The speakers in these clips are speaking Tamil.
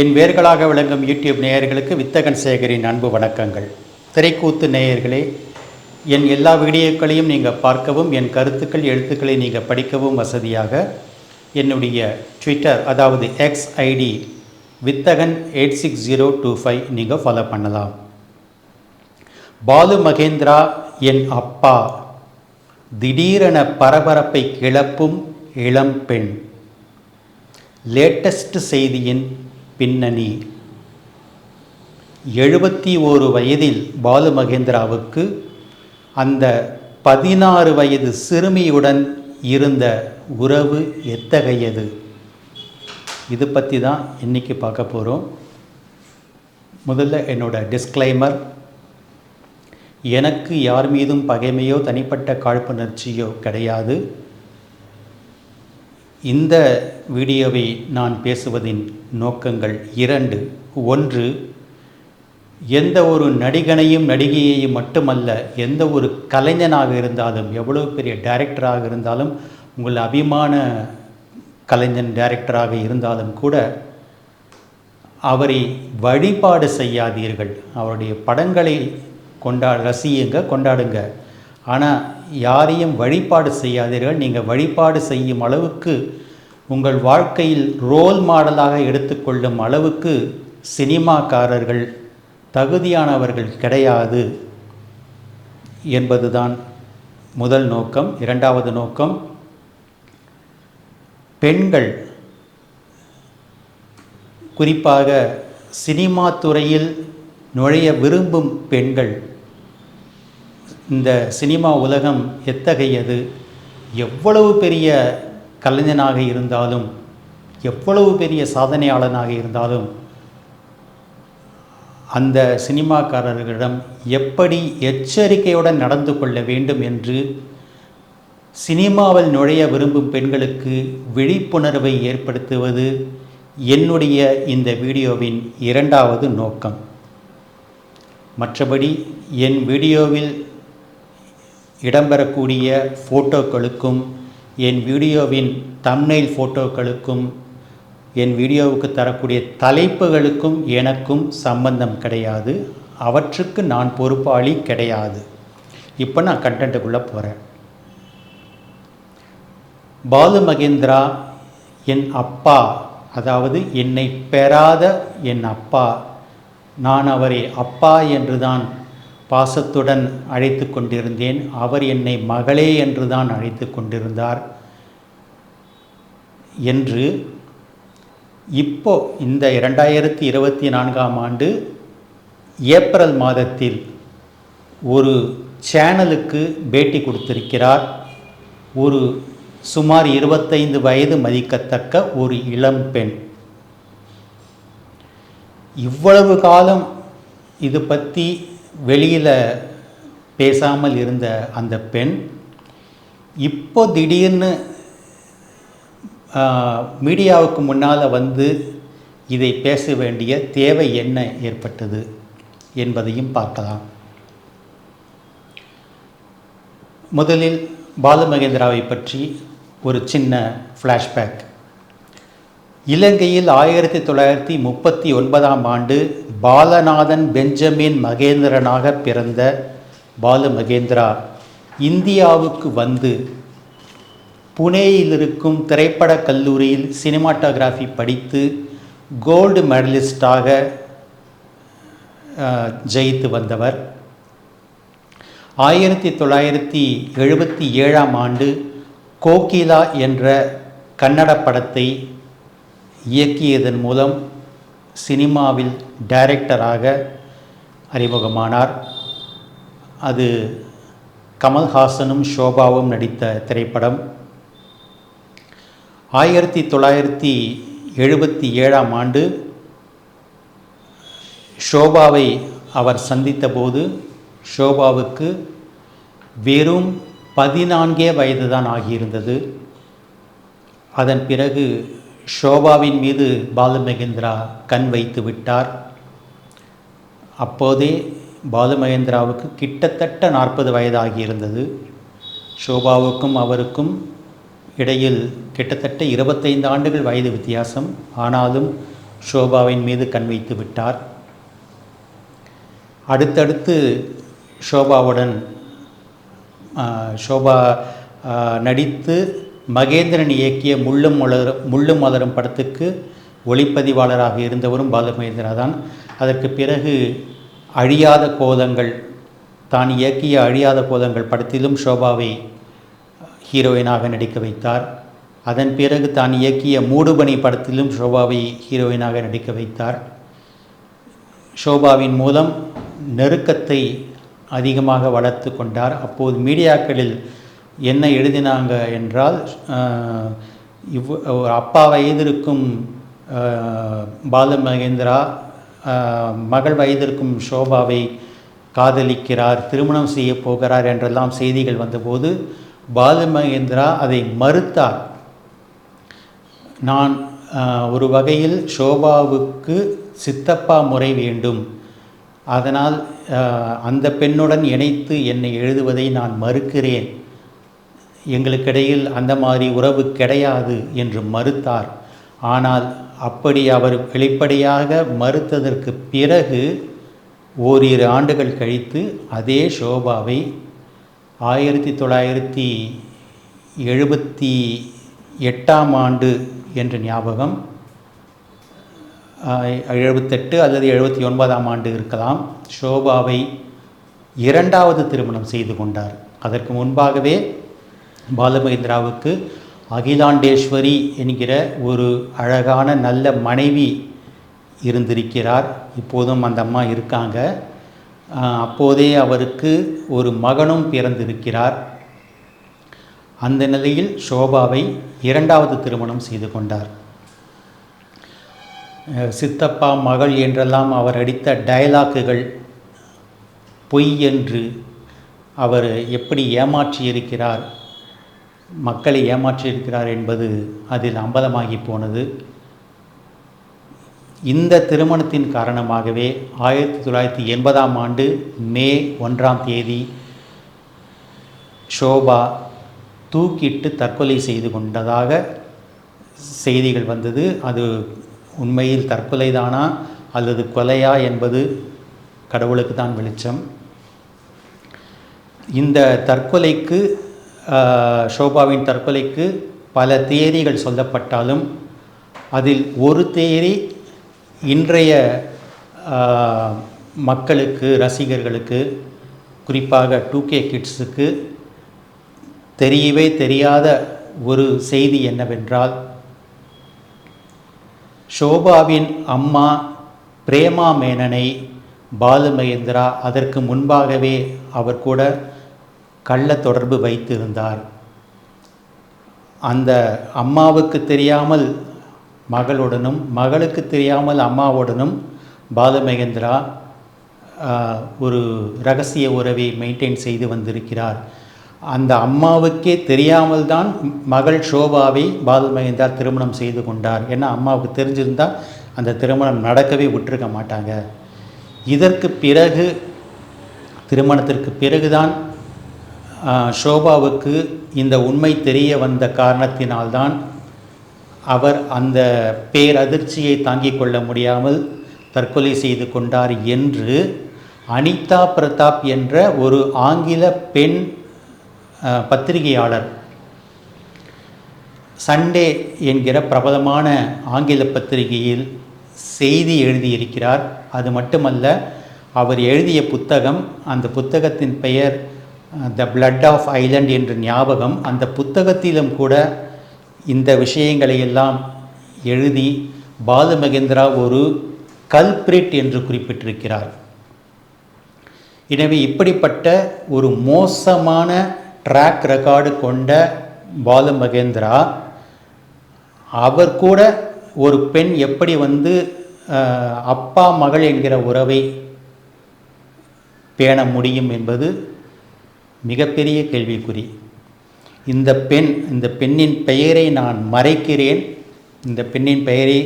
என் வேர்களாக விளங்கும் யூடியூப் நேயர்களுக்கு வித்தகன் சேகரின் அன்பு வணக்கங்கள். திரைக்கூத்து நேயர்களே என் எல்லா வீடியோக்களையும் நீங்கள் பார்க்கவும் என் கருத்துக்கள் எழுத்துக்களை நீங்கள் படிக்கவும் வசதியாக என்னுடைய ட்விட்டர் அதாவது X ID Vithagan eight six zero two five நீங்கள் ஃபாலோ பண்ணலாம். பாலு மகேந்திரா என் அப்பா திடீரென பரபரப்பை கிளப்பும் இளம் பெண். லேட்டஸ்ட் செய்தியின் பின்னணி. எழுபத்தி ஓரு வயதில் பாலு மகேந்திராவுக்கு அந்த பதினாறு வயது சிறுமியுடன் இருந்த உறவு எத்தகையது? இது பற்றி தான் இன்றைக்கி பார்க்க போகிறோம் முதல்ல என்னோட டிஸ்க்ளைமர் எனக்கு யார் மீதும் பகைமையோ தனிப்பட்ட காழ்ப்புணர்ச்சியோ கிடையாது. இந்த வீடியோவை நான் பேசுவதின் நோக்கங்கள் இரண்டு. ஒன்று எந்த ஒரு நடிகனையும் நடிகையையும் மட்டுமல்ல எந்த ஒரு கலைஞனாக இருந்தாலும் எவ்வளோ பெரிய டைரக்டராக இருந்தாலும் உங்கள் அபிமான கலைஞன் டைரக்டராக இருந்தாலும் கூட அவரை வழிபாடு செய்யாதீர்கள். அவருடைய படங்களை கொண்டா ரசியுங்க கொண்டாடுங்க. ஆனால் யாரையும் வழிபாடு செய்யாதீர்கள். நீங்கள் வழிபாடு செய்யும் அளவுக்கு உங்கள் வாழ்க்கையில் ரோல் மாடலாக எடுத்துக்கொள்ளும் அளவுக்கு சினிமாக்காரர்கள் தகுதியானவர்கள் கிடையாது என்பதுதான் முதல் நோக்கம். இரண்டாவது நோக்கம் பெண்கள் குறிப்பாக சினிமா துறையில் நுழைய விரும்பும் பெண்கள் இந்த சினிமா உலகம் எத்தகையது? எவ்வளவு பெரிய கலைஞனாக இருந்தாலும் எவ்வளவு பெரிய சாதனையாளனாக இருந்தாலும் அந்த சினிமாக்காரர்களிடம் எப்படி எச்சரிக்கையுடன் நடந்து கொள்ள வேண்டும் என்று சினிமாவில் நுழைய விரும்பும் பெண்களுக்கு விழிப்புணர்வை ஏற்படுத்துவது என்னுடைய இந்த வீடியோவின் இரண்டாவது நோக்கம். மற்றபடி என் வீடியோவில் இடம்பெறக்கூடிய ஃபோட்டோக்களுக்கும் என் வீடியோவின் தம்னைல் ஃபோட்டோக்களுக்கும் என் வீடியோவுக்கு தரக்கூடிய தலைப்புகளுக்கும் எனக்கும் சம்பந்தம் கிடையாது. அவற்றுக்கு நான் பொறுப்பாளி கிடையாது. இப்போ நான் கண்டென்ட்டுக்குள்ளே போகிறேன் பாலு மகேந்திரா என் அப்பா அதாவது என்னை பெறாத என் அப்பா நான் அவரை அப்பா என்று தான் பாசத்துடன் அழைத்து கொண்டிருந்தேன். அவர் என்னை மகளே என்றுதான் அழைத்து கொண்டிருந்தார் என்று இப்போ இந்த இரண்டாயிரத்தி இருபத்தி நான்காம் ஆண்டு ஏப்ரல் மாதத்தில் ஒரு சேனலுக்கு பேட்டி கொடுத்திருக்கிறார். ஒரு சுமார் இருபத்தைந்து வயது மதிக்கத்தக்க ஒரு இளம் பெண். இவ்வளவு காலம் இது பற்றி வெளியில் பேசாமல் இருந்த அந்த பெண் இப்போ திடீர்னு மீடியாவுக்கு முன்னால் வந்து இதை பேச வேண்டிய தேவை என்ன ஏற்பட்டது என்பதையும் பார்க்கலாம். முதலில் பாலுமகேந்திராவை பற்றி ஒரு சின்ன ஃப்ளாஷ்பேக் இலங்கையில் ஆயிரத்தி தொள்ளாயிரத்தி முப்பத்தி ஒன்பதாம் ஆண்டு பாலநாதன் பெஞ்சமின் மகேந்திரனாக பிறந்த பாலு மகேந்திரா இந்தியாவுக்கு வந்து புனேயில் இருக்கும் திரைப்படக் கல்லூரியில் சினிமாட்டோகிராஃபி படித்து கோல்டு மெடலிஸ்டாக ஜெயித்து வந்தவர். ஆயிரத்தி தொள்ளாயிரத்தி எழுபத்தி ஏழாம் ஆண்டு கோகிலா என்ற கன்னட படத்தை இயக்கியதன் மூலம் சினிமாவில் டைரக்டராக அறிமுகமானார். அது கமல்ஹாசனும் ஷோபாவும் நடித்த திரைப்படம். ஆயிரத்தி தொள்ளாயிரத்தி எழுபத்தி ஏழாம் ஆண்டு ஷோபாவை அவர் சந்தித்தபோது ஷோபாவுக்கு வெறும் பதினான்கே வயது தான் ஆகியிருந்தது. அதன் பிறகு ஷோபாவின் மீது பாலுமகேந்திரா கண் வைத்து விட்டார். அப்போதே பாலுமகேந்திராவுக்கு கிட்டத்தட்ட நாற்பது வயதாகியிருந்தது ஷோபாவுக்கும் அவருக்கும் இடையில் கிட்டத்தட்ட இருபத்தைந்து ஆண்டுகள் வயது வித்தியாசம். ஆனாலும் ஷோபாவின் மீது கண் வைத்து விட்டார். அடுத்தடுத்து ஷோபாவுடன் ஷோபா நடித்து மகேந்திரன் இயக்கிய முள்ளும் மலரும் முள்ளும் மலரும் படத்துக்கு ஒளிப்பதிவாளராக இருந்தவரும் பாலுமகேந்திரா தான் அதற்கு பிறகு அழியாத கோதங்கள் தான் இயக்கிய அழியாத கோதங்கள் படத்திலும் ஷோபாவை ஹீரோயினாக நடிக்க வைத்தார். அதன் பிறகு தான் இயக்கிய மூடுபனி படத்திலும் ஷோபாவை ஹீரோயினாக நடிக்க வைத்தார். ஷோபாவின் மூலம் நெருக்கத்தை அதிகமாக வளர்த்து கொண்டார். அப்போது மீடியாக்களில் என்ன எழுதினாங்க என்றால் இவ் ஒரு அப்பா வயதிருக்கும் ஆஹ், பால மகேந்திரா மகள் வயதிருக்கும் ஷோபாவை காதலிக்கிறார் திருமணம் செய்ய போகிறார் என்றெல்லாம் செய்திகள் வந்தபோது பால மகேந்திரா அதை மறுத்தார். நான் ஒரு வகையில் ஷோபாவுக்கு சித்தப்பா முறை வேண்டும். அதனால் அந்த பெண்ணுடன் இணைத்து என்னை எழுதுவதை நான் மறுக்கிறேன். எங்களுக்கிடையில் அந்த மாதிரி உறவு கிடையாது என்று மறுத்தார். ஆனால் அப்படி அவர் வெளிப்படையாக மறுத்ததற்கு பிறகு ஓரிரு ஆண்டுகள் கழித்து அதே ஷோபாவை ஆயிரத்தி தொள்ளாயிரத்தி எழுபத்தி எட்டாம் ஆண்டு என்ற ஞாபகம் எழுபத்தெட்டு அல்லது எழுபத்தி ஒன்பதாம் ஆண்டு இருக்கலாம் ஷோபாவை இரண்டாவது திருமணம் செய்து கொண்டார். அதற்கு முன்பாகவே பாலமகேந்திராவுக்கு அகிலாண்டேஸ்வரி என்கிற ஒரு அழகான நல்ல மனைவி இருந்திருக்கிறார். இப்போதும் அந்த அம்மா இருக்காங்க. அப்போதே அவருக்கு ஒரு மகனும் பிறந்திருக்கிறார். அந்த நிலையில் ஷோபாவை இரண்டாவது திருமணம் செய்து கொண்டார். சித்தப்பா மகள் என்றெல்லாம் அவர் அடித்த டயலாக்குகள் பொய் என்று அவர் எப்படி ஏமாற்றியிருக்கிறார் மக்களை ஏமாற்றியிருக்கிறார் என்பது அதில் அம்பலமாகி போனது. இந்த திருமணத்தின் காரணமாகவே ஆயிரத்தி தொள்ளாயிரத்தி எண்பதாம் ஆண்டு மே ஒன்றாம் தேதி ஷோபா தூக்கிட்டு தற்கொலை செய்து கொண்டதாக செய்திகள் வந்தது. அது உண்மையில் தற்கொலைதானா அல்லது கொலையா என்பது கடவுளுக்கு தான் வெளிச்சம். இந்த தற்கொலைக்கு ஷோபாவின் தற்கொலைக்கு பல தியரிகள் சொல்லப்பட்டாலும் அதில் ஒரு தியரி இன்றைய மக்களுக்கு ரசிகர்களுக்கு குறிப்பாக டூ கே கிட்ஸுக்கு தெரியவே தெரியாத ஒரு செய்தி என்னவென்றால் ஷோபாவின் அம்மா பிரேமா மேனனை பாலுமகேந்திரா அதற்கு முன்பாகவே அவர் கூட கள்ள தொடர்பு வைத்திருந்தார். அந்த அம்மாவுக்கு தெரியாமல் மகளுடனும் மகளுக்கு தெரியாமல் அம்மாவுடனும் பாலமகேந்திரா ஒரு ரகசிய உறவை மெயின்டைன் செய்து வந்திருக்கிறார். அந்த அம்மாவுக்கே தெரியாமல் தான் மகள் ஷோபாவை பாலமகேந்திரா திருமணம் செய்து கொண்டார். ஏன்னா அம்மாவுக்கு தெரிஞ்சிருந்தால் அந்த திருமணம் நடக்கவே விட்டிருக்க மாட்டாங்க. இதற்கு பிறகு திருமணத்திற்கு பிறகுதான் ஷோபாவுக்கு இந்த உண்மை தெரிய வந்த காரணத்தினால்தான் அவர் அந்த பேரதிர்ச்சியை தாங்கிக் கொள்ள முடியாமல் தற்கொலை செய்து கொண்டார் என்று அனிதா பிரதாப் என்ற ஒரு ஆங்கில பெண் பத்திரிகையாளர் சண்டே என்கிற பிரபலமான ஆங்கில பத்திரிகையில் செய்தி எழுதியிருக்கிறார். அது மட்டுமல்ல அவர் எழுதிய புத்தகம் அந்த புத்தகத்தின் பெயர் த பிளட் ஆஃப் ஐலண்ட் என்ற ஞாபகம் அந்த புத்தகத்திலும் கூட இந்த விஷயங்களை எல்லாம் எழுதி பாலு மகேந்திரா ஒரு கல்பிரிட் என்று குறிப்பிட்டிருக்கிறார். எனவே இப்படிப்பட்ட ஒரு மோசமான ட்ராக் ரெக்கார்டு கொண்ட பாலு மகேந்திரா அவர் கூட ஒரு பெண் எப்படி வந்து அப்பா மகள் என்கிற உறவை பேண முடியும் என்பது மிகப்பெரிய கேள்விக்குறி. இந்த பெண் இந்த பெண்ணின் பெயரை நான் மறைக்கிறேன். இந்த பெண்ணின் பெயரை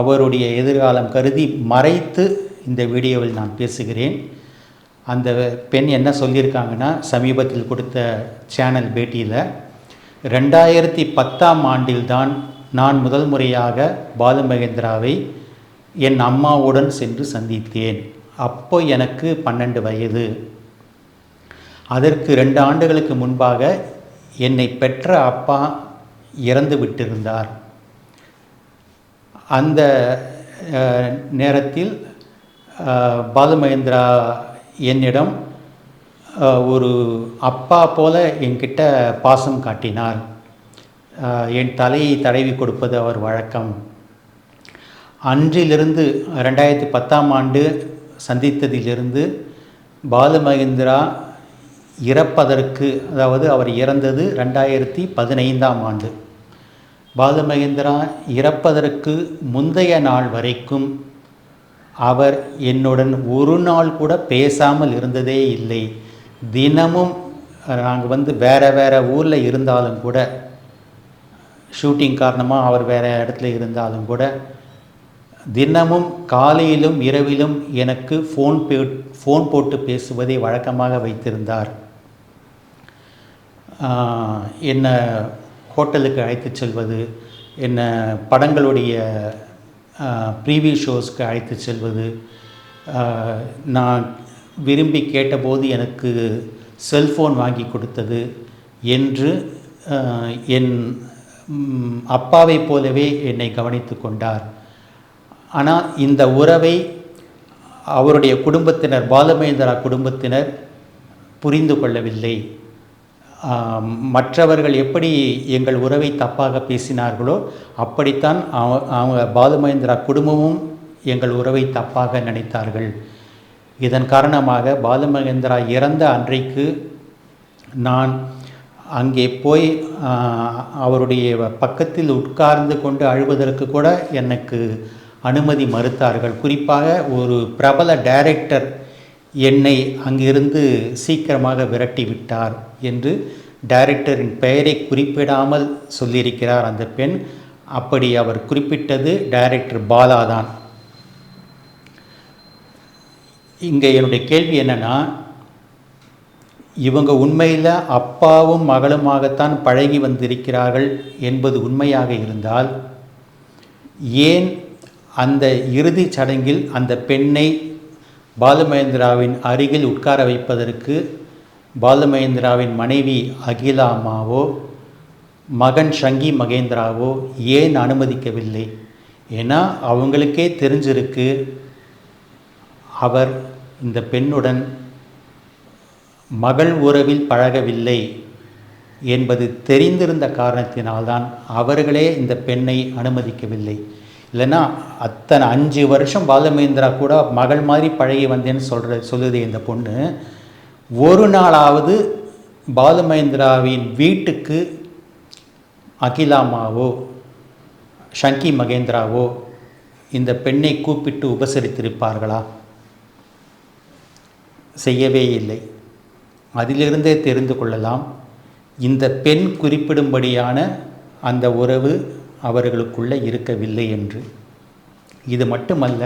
அவருடைய எதிர்காலம் கருதி மறைத்து இந்த வீடியோவில் நான் பேசுகிறேன். அந்த பெண் என்ன சொல்லியிருக்காங்கன்னா சமீபத்தில் கொடுத்த சேனல் பேட்டியில் ரெண்டாயிரத்தி பத்தாம் ஆண்டில்தான் நான் முதல் முறையாக பாலு மகேந்திராவை என் அம்மாவுடன் சென்று சந்தித்தேன். அப்போ எனக்கு பன்னெண்டு வயது. அதற்கு ரெண்டு ஆண்டுகளுக்கு முன்பாக என்னை பெற்ற அப்பா இறந்து விட்டிருந்தார். அந்த நேரத்தில் பாலுமகேந்திரா என்னிடம் ஒரு அப்பா போல என்கிட்ட பாசம் காட்டினார். என் தலையை தடவி கொடுப்பது அவர் வழக்கம். அன்றிலிருந்து ரெண்டாயிரத்தி பத்தாம் ஆண்டு சந்தித்ததிலிருந்து பாலுமகேந்திரா இறப்பதற்கு அதாவது அவர் இறந்தது ரெண்டாயிரத்தி பதினைந்தாம் ஆண்டு. பாலு மகேந்திரா இறப்பதற்கு முந்தைய நாள் வரைக்கும் அவர் என்னுடன் ஒரு நாள் கூட பேசாமல் இருந்ததே இல்லை. தினமும் நாங்கள் வந்து வேறு வேறு ஊரில் இருந்தாலும் கூட ஷூட்டிங் காரணமாக அவர் வேறு இடத்துல இருந்தாலும் கூட தினமும் காலையிலும் இரவிலும் எனக்கு ஃபோன் பே ஃபோன் போட்டு பேசுவதை வழக்கமாக வைத்திருந்தார். என்னை ஹோட்டலுக்கு அழைத்துச் செல்வது என்னை படங்களுடைய ப்ரீவியூ ஷோஸ்க்கு அழைத்துச் செல்வது நான் விரும்பி கேட்டபோது எனக்கு செல்ஃபோன் வாங்கி கொடுத்தது என்று என் அப்பாவை அப்பாவைப் போலவே என்னை கவனித்து கொண்டார். ஆனால் இந்த உறவை அவருடைய குடும்பத்தினர் பாலமேந்திரா குடும்பத்தினர் புரிந்து கொள்ளவில்லை. மற்றவர்கள் எப்படி எங்கள் உறவை தப்பாக பேசினார்களோ அப்படித்தான் அவ- அவங்க பாலுமகேந்திரா குடும்பமும் எங்கள் உறவை தப்பாக நினைத்தார்கள். இதன் காரணமாக பாலுமகேந்திரா இறந்த அன்றைக்கு நான் அங்கே போய் அவருடைய பக்கத்தில் உட்கார்ந்து கொண்டு அழுவதற்கு கூட எனக்கு அனுமதி மறுத்தார்கள். குறிப்பாக ஒரு பிரபல டைரக்டர் என்னை அங்கிருந்து சீக்கிரமாக விரட்டி விட்டார் என்று டைரக்டரின் பெயரை குறிப்பிடாமல் சொல்லியிருக்கிறார் அந்த பெண். அப்படி அவர் குறிப்பிட்டது டைரக்டர் பாலா தான். இங்கே என்னுடைய கேள்வி என்னென்னா இவங்க உண்மையில் அப்பாவும் மகளுமாகத்தான் பழகி வந்திருக்கிறார்கள் என்பது உண்மையாக இருந்தால் ஏன் அந்த இறுதிச் சடங்கில் அந்த பெண்ணை பாலுமகேந்திராவின் அருகில் உட்கார வைப்பதற்கு பாலுமகேந்திராவின் மனைவி அகிலா அம்மாவோ மகன் ஷங்கி மகேந்திராவோ ஏன் அனுமதிக்கவில்லை? ஏன்னா அவங்களுக்கே தெரிஞ்சிருக்கு அவர் இந்த பெண்ணுடன் மகள் உறவில் பழகவில்லை என்பது தெரிந்திருந்த காரணத்தினால்தான் அவர்களே இந்த பெண்ணை அனுமதிக்கவில்லை. இல்லைன்னா அத்தனை அஞ்சு வருஷம் பாலமேந்திரா கூட மகள் மாதிரி பழகி வந்தேன்னு சொல்கிற சொல்லுது இந்த பொண்ணு. ஒரு நாளாவது பாலமேந்திராவின் வீட்டுக்கு அகிலாமாவோ ஷங்கி மகேந்திராவோ இந்த பெண்ணை கூப்பிட்டு உபசரித்திருப்பார்களா? செய்யவே இல்லை. அதிலிருந்தே தெரிந்து கொள்ளலாம். இந்த பெண் குறிப்பிடும்படியான அந்த உறவு அவர்களுக்குள்ளே இருக்கவில்லை என்று. இது மட்டுமல்ல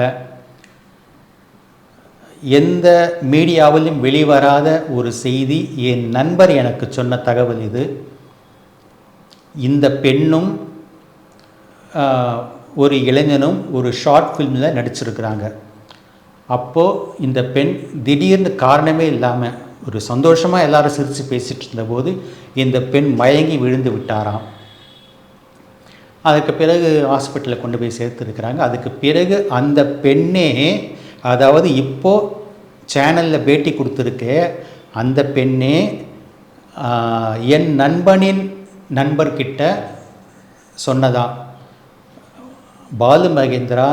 எந்த மீடியாவிலும் வெளிவராத ஒரு செய்தி என் நண்பர் எனக்கு சொன்ன தகவல் இது. இந்த பெண்ணும் ஒரு இளைஞனும் ஒரு ஷார்ட் ஃபிலிமில் நடிச்சிருக்கிறாங்க. அப்போது இந்த பெண் திடீர்னு காரணமே இல்லாமல் ஒரு சந்தோஷமாக எல்லாரும் சிரித்து பேசிகிட்டு இருந்தபோது இந்த பெண் மயங்கி விழுந்து விட்டாராம். அதுக்கு பிறகு ஹாஸ்பிட்டலில் கொண்டு போய் சேர்த்துருக்குறாங்க. அதுக்கு பிறகு அந்த பெண்ணே அதாவது இப்போது சேனலில் பேட்டி கொடுத்துருக்க. அந்த பெண்ணே என் நண்பனின் நண்பர்கிட்ட சொன்னதான் பாலு மகேந்திரா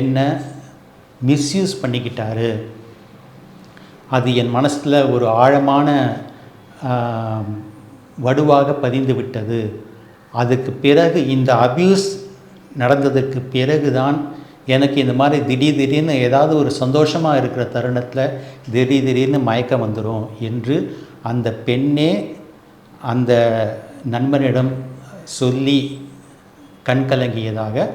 என்னை மிஸ்யூஸ் பண்ணிக்கிட்டாரு. அது என் மனசில் ஒரு ஆழமான வடுவாக பதிந்து விட்டது. அதுக்கு பிறகு இந்த அப்யூஸ் நடந்ததுக்கு பிறகு தான் எனக்கு இந்த மாதிரி திடீர் திடீர்னு ஏதாவது ஒரு சந்தோஷமாக இருக்கிற தருணத்தில் திடீர் திடீர்னு மயக்கம் வந்துடும் என்று அந்த பெண்ணே அந்த நண்பனிடம் சொல்லி கண்கலங்கியதாக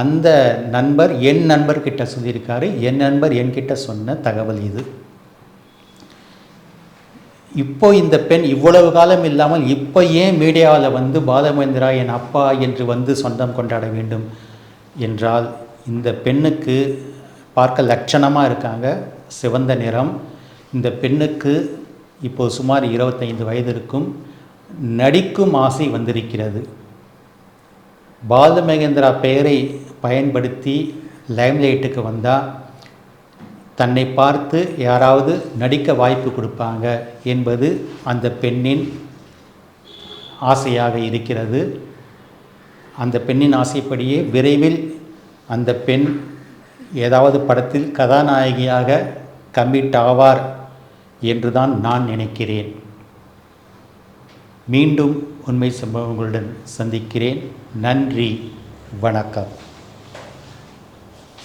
அந்த நண்பர் என் நண்பர்கிட்ட சொல்லியிருக்காரு. என் நண்பர் என்கிட்ட சொன்ன தகவல் இது. இப்போ இந்த பெண் இவ்வளவு காலம் இல்லாமல் இப்போ ஏன் மீடியாவில் வந்து பாலமேந்திரா என் அப்பா என்று வந்து சொந்தம் கொண்டாட வேண்டும் என்றால் இந்த பெண்ணுக்கு பார்க்க லட்சணமாக இருக்காங்க சிவந்த நிறம். இந்த பெண்ணுக்கு இப்போ சுமார் இருபத்தைந்து வயது இருக்கும். நடிக்கும் ஆசை வந்திருக்கிறது. பாலமகேந்திரா பெயரை பயன்படுத்தி லைம்லைட்டுக்கு வந்தால் தன்னை பார்த்து யாராவது நடிக்க வாய்ப்பு கொடுப்பாங்க என்பது அந்த பெண்ணின் ஆசையாக இருக்கிறது. அந்த பெண்ணின் ஆசைப்படியே விரைவில் அந்த பெண் ஏதாவது படத்தில் கதாநாயகியாக கம்மிட் ஆவார் என்றுதான் நான் நினைக்கிறேன். மீண்டும் உண்மை சம்பவங்களுடன் சந்திக்கிறேன். நன்றி. வணக்கம்.